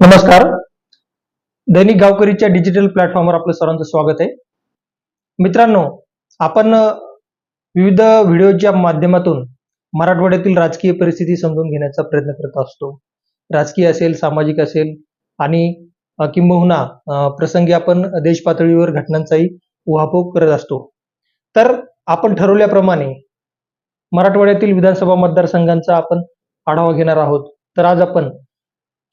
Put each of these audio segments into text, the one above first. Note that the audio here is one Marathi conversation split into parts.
नमस्कार. दैनिक गावकरीच्या डिजिटल प्लॅटफॉर्मवर आपलं सर्वांचं स्वागत आहे. मित्रांनो आपण विविध व्हिडिओच्या माध्यमातून मराठवाड्यातील राजकीय परिस्थिती समजून घेण्याचा प्रयत्न करत असतो. राजकीय असेल सामाजिक असेल आणि किंबहुना प्रसंगी आपण देश पातळीवर घटनांचाही उहापोह करत असतो. तर आपण ठरवल्याप्रमाणे मराठवाड्यातील विधानसभा मतदारसंघांचा आपण आढावा घेणार आहोत. तर आज आपण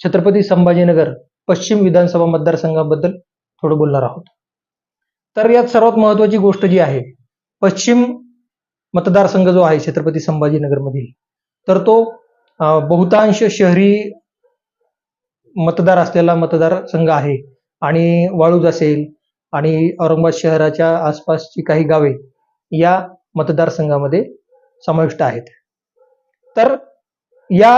छत्रपती संभाजीनगर पश्चिम विधानसभा मतदारसंघाबद्दल थोडं बोलणार आहोत. तर यात सर्वात महत्वाची गोष्ट जी आहे पश्चिम मतदारसंघ जो आहे छत्रपती संभाजीनगर मधील तर तो बहुतांश शहरी मतदार असलेला मतदारसंघ आहे. आणि वाळूज असेल आणि औरंगाबाद शहराच्या आसपासची काही गावे या मतदारसंघामध्ये समाविष्ट आहेत. तर या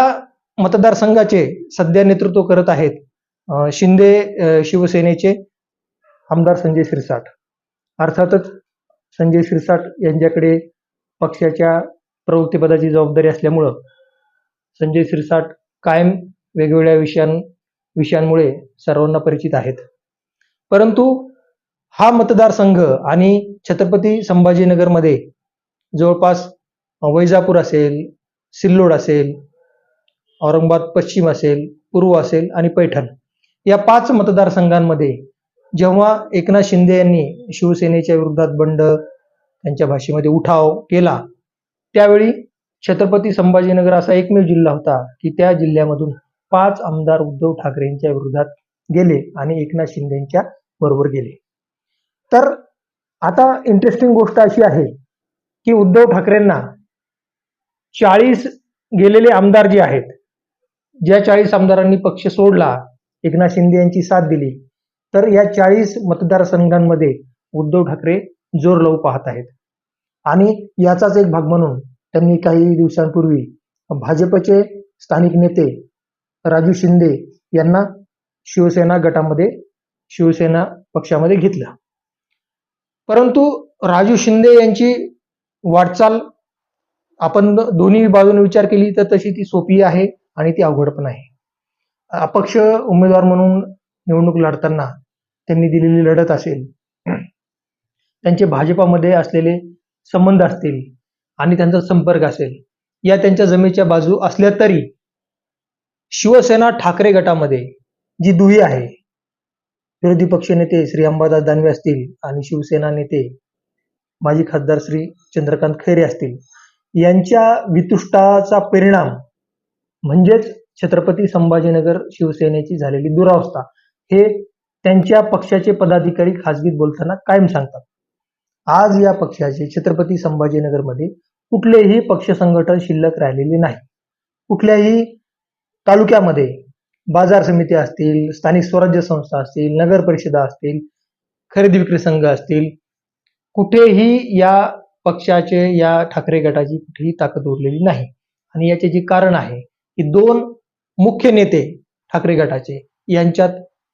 मतदारसंघाचे सध्या नेतृत्व करत आहेत शिंदे शिवसेनेचे आमदार संजय शिरसाट. अर्थातच संजय शिरसाट यांच्याकडे पक्षाच्या प्रवृत्तीपदाची जबाबदारी असल्यामुळं संजय शिरसाट कायम वेगवेगळ्या विषयां विषयांमुळे सर्वांना परिचित आहेत. परंतु हा मतदारसंघ आणि छत्रपती संभाजीनगरमध्ये जवळपास वैजापूर असेल सिल्लोड असेल औरंगाबाद पश्चिम असेल पूर्व असेल आणि पैठण. या पाच मतदारसंघांमध्ये जेव्हा एकनाथ शिंदे यांनी शिवसेनेच्या विरोधात बंड त्यांच्या भाषेमध्ये उठाव केला त्यावेळी छत्रपती संभाजीनगर असा एकमेव जिल्हा होता की त्या जिल्ह्यामधून पाच आमदार उद्धव ठाकरे यांच्या विरोधात गेले आणि एकनाथ शिंदे यांच्या बरोबर गेले. तर आता इंटरेस्टिंग गोष्ट अशी आहे की उद्धव ठाकरेंना चाळीस गेलेले आमदार जे आहेत ज्या चाळीस आमदारांनी पक्ष सोडला एकनाथ शिंदे यांची साथ दिली तर या चाळीस मतदारसंघांमध्ये उद्धव ठाकरे जोर लावू पाहत आहेत. आणि याचाच एक भाग म्हणून त्यांनी काही दिवसांपूर्वी भाजपचे स्थानिक नेते राजू शिंदे यांना शिवसेना गटामध्ये शिवसेना पक्षामध्ये घेतलं. परंतु राजू शिंदे यांची वाटचाल आपण दोन्ही बाजूने विचार केली तर तशी ती सोपी आहे. आणि ती अवघड पण आहे. अपक्ष उमेदवार म्हणून निवडणूक लढताना त्यांनी दिलेली लढत असेल त्यांचे भाजपामध्ये असलेले संबंध असतील आणि त्यांचा संपर्क असेल या त्यांच्या जमेच्या बाजू असल्या तरी शिवसेना ठाकरे गटामध्ये जी दुही आहे विरोधी पक्ष नेते श्री अंबादास दानवे असतील आणि शिवसेना नेते माजी खासदार श्री चंद्रकांत खैरे असतील यांच्या वितुष्टाचा परिणाम म्हणजेच छत्रपती संभाजीनगर शिवसेनेची झालेली दुरावस्था. हे त्यांच्या पक्षाचे पदाधिकारी खासगीत बोलताना कायम सांगतात. आज या पक्षाचे छत्रपती संभाजीनगरमध्ये कुठलेही पक्ष संघटन शिल्लक राहिलेले नाही. कुठल्याही तालुक्यामध्ये बाजार समिती असतील स्थानिक स्वराज्य संस्था असतील नगर परिषदा असतील खरेदी विक्री संघ असतील कुठेही या पक्षाचे या ठाकरे गटाची कुठेही ताकद उरलेली नाही. आणि याचे जे कारण आहे की दोन मुख्य नेते ठाकरे गटाचे यांच्यात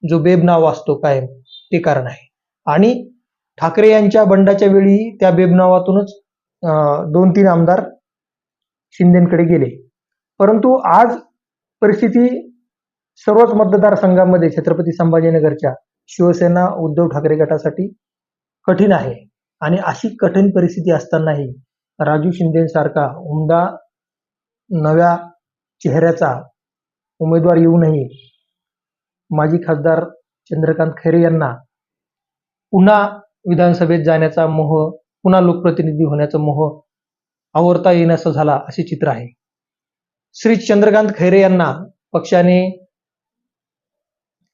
जो बेबनाव असतो कायम ते कारण आहे. आणि ठाकरे यांच्या बंडाच्या वेळी त्या बेबनावातूनच अं, दोन तीन आमदार शिंदेकडे गेले. परंतु आज परिस्थिती सर्वच मतदारसंघामध्ये छत्रपती संभाजीनगरच्या शिवसेना उद्धव ठाकरे गटासाठी कठीण आहे. आणि अशी कठीण परिस्थिती असतानाही राजू शिंदेसारखा उमदा नव्या चेहऱ्याचा उमेदवार येऊनही माजी खासदार चंद्रकांत खैरे यांना पुन्हा विधानसभेत जाण्याचा मोह पुन्हा लोकप्रतिनिधी होण्याचा मोह आवरता येण्याचा झाला असे चित्र आहे. श्री चंद्रकांत खैरे यांना पक्षाने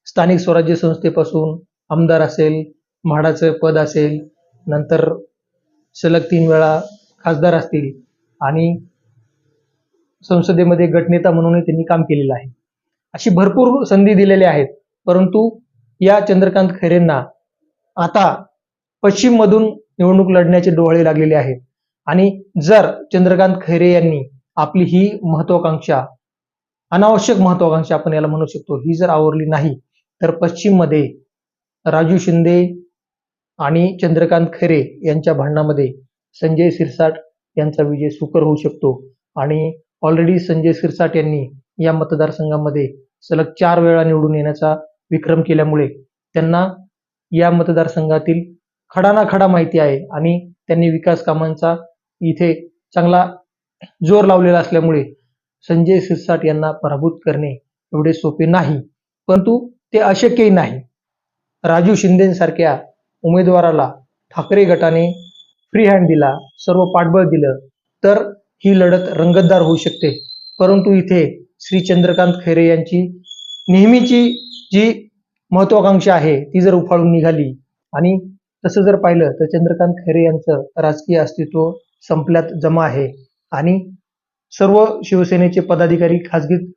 स्थानिक स्वराज्य संस्थेपासून आमदार असेल म्हाडाचं पद असेल नंतर सलग तीन वेळा खासदार असतील आणि संसदेमध्ये गटनेता म्हणूनही त्यांनी काम केलेलं आहे. अशी भरपूर संधी दिलेल्या आहेत. परंतु या चंद्रकांत खैरेंना आता पश्चिममधून निवडणूक लढण्याचे डोळे लागलेले आहेत. आणि जर चंद्रकांत खैरे यांनी आपली ही महत्वाकांक्षा अनावश्यक महत्वाकांक्षा आपण याला म्हणू शकतो ही जर आवरली नाही तर पश्चिममध्ये राजू शिंदे आणि चंद्रकांत खैरे यांच्या भांडणामध्ये संजय सिरसाट यांचा विजय सुकर होऊ शकतो. आणि ऑलरेडी संजय सिरसाट यांनी या मतदारसंघामध्ये सलग चार वेळा निवडून येण्याचा विक्रम केल्यामुळे त्यांना या मतदारसंघातील खडाना खडा माहिती आहे आणि त्यांनी विकास कामांचा इथे चांगला जोर लावलेला असल्यामुळे संजय सिरसाट यांना पराभूत करणे एवढे सोपे नाही परंतु ते अशक्यही नाही. राजू शिंदेसारख्या उमेदवाराला ठाकरे गटाने फ्री हँड दिला सर्व पाठबळ दिलं तर ही लढत रंगतदार होऊ शकते. परंतु इथे श्री चंद्रकांत खैरे यांची नेहमीची जी महत्वाकांक्षा आहे ती जर उफाळून निघाली आणि तसं जर पाहिलं तर चंद्रकांत खैरे यांचं राजकीय अस्तित्व संपल्यात जमा आहे आणि सर्व शिवसेनेचे पदाधिकारी खासगीत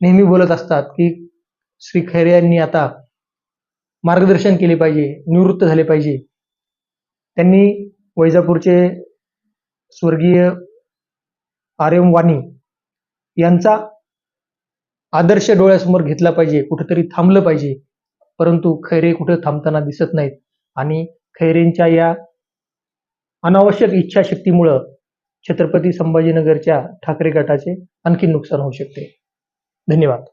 नेहमी बोलत असतात की श्री खैरे यांनी आता मार्गदर्शन केले पाहिजे निवृत्त झाले पाहिजे. त्यांनी वैजापूरचे स्वर्गीय आर एम वाणी यांचा आदर्श डोळ्यासमोर घेतला पाहिजे कुठेतरी थांबलं पाहिजे. परंतु खैरे कुठे थांबताना दिसत नाहीत. आणि खैरेंच्या या अनावश्यक इच्छाशक्तीमुळं छत्रपती संभाजीनगरच्या ठाकरे गटाचे आणखी नुकसान होऊ शकते. धन्यवाद.